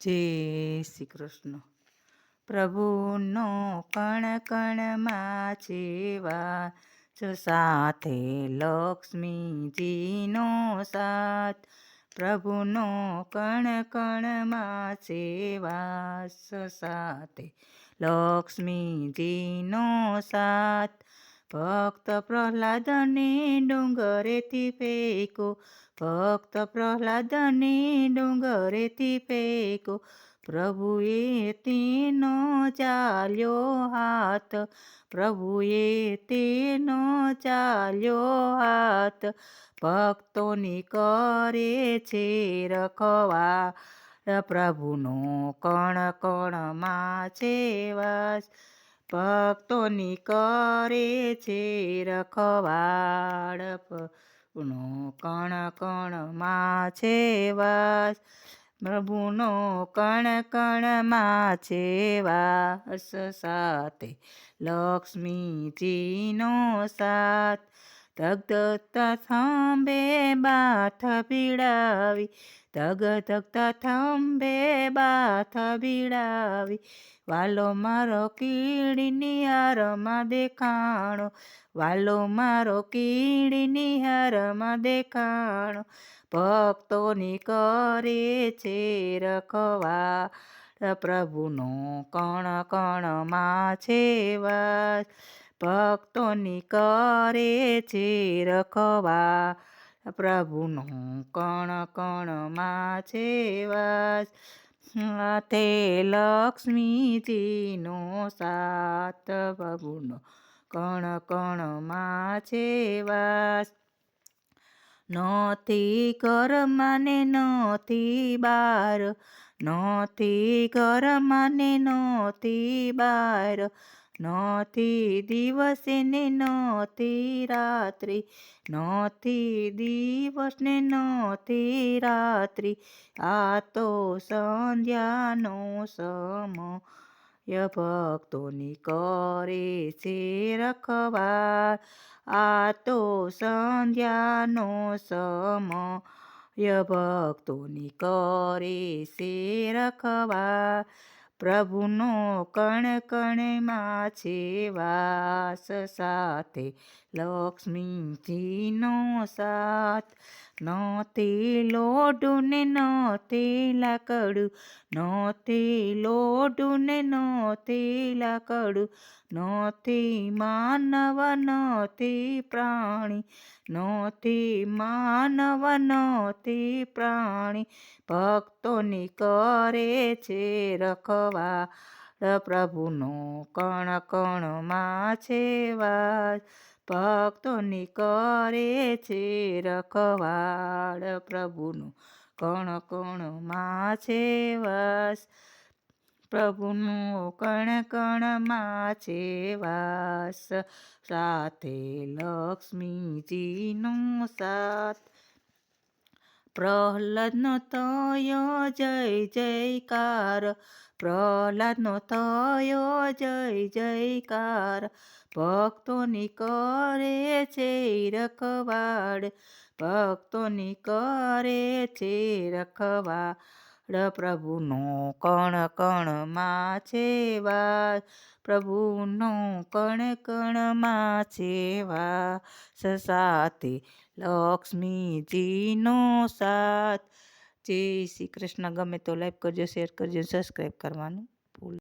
જય શ્રી કૃષ્ણ. પ્રભુનો કણ કણમાં છેવા જો સાથે લક્ષ્મીજીનો સાથ. પ્રભુનો કણ કણમાં છેવા સાથે લક્ષ્મીજીનો સાથ. ભક્ત પ્રહલાદને ડુંગરેથી ફેંકો, ભક્ત પ્રહલાદને ડુંગરેથી ફેંકો. પ્રભુએ તેનો ચાલ્યો હાથ, પ્રભુએ તેનો ચાલ્યો હાથ. ભક્તોની કરે છે રખવા, પ્રભુનો કણ કણમાં છે વાસ. ભક્તોની કરે છે રખવાડ પ્રભુનો કણ કણમાં છે વાસ. પ્રભુનો કણ કણમાં છે વાસ. સાથે લક્ષ્મીજીનો સાથ. ધગધગતા થંભે બાથ પીડાવી. ધગ ધગતા થંભે બાથ પીડાવી વાલો મારો કીડીની હારમાં દેખાણો વાલો મારો કીડીની હારમાં દેખાણો, ભક્તોની કરે છે રખવા પ્રભુનો કણ કણમાં છે વાસ, ભક્તોની કરે છે રખવા પ્રભુનો કણ કણમાં છે વાસ હાથે લક્ષ્મીજીનો સાત પ્રભુનો કણ કણમાં છે વાસ. નથી ઘરમાં ને નથી બાર. નથી ઘરમાં ને નથી બાર. નથી દિવસ ને નથી રાત્રિ નથી દિવસ ને નથી રાત્રિ આ તો સંધ્યાનો સમય ભક્તોની કરે છે રખવા આ તો સંધ્યાનો સમય ભક્તોની કરે છે રખવા પ્રભુનો કણ કણમાં છે વાસ સાથે. લક્ષ્મીજીનો સાથ. નહોતી લોઢું ને નહોતી લાકડું. નહોતી લોઢું ને નહોતી લાકડું. નહોતી માનવ નહોતી પ્રાણી. નહોતી માનવ નહોતી પ્રાણી. ભક્તોની કરે છે રખવા પ્રભુનો કણ કણમાં છે વાસ ભક્તોની કરે છે રખવાડ પ્રભુનું કણ કણમાં છે વાસ પ્રભુનું કણ કણમાં છે વાસ સાથે લક્ષ્મીજીનો સાથ. પ્રહલાદનો થયો જય જયકાર, પ્રહલાદનો થયો જય જયકાર. ભક્તોની કરે છે રખવાડ ભક્તોની કરે છે રખવાડ પ્રભુનો કણ કણમાં છે વાસ પ્રભુનો કણ કણમાં છે વાસ સાથે લક્ષ્મીજીનો સાથ. જય શ્રી કૃષ્ણ. ગમે તો લાઈક કરજો શેર કરજો સબસ્ક્રાઈબ કરવાનું.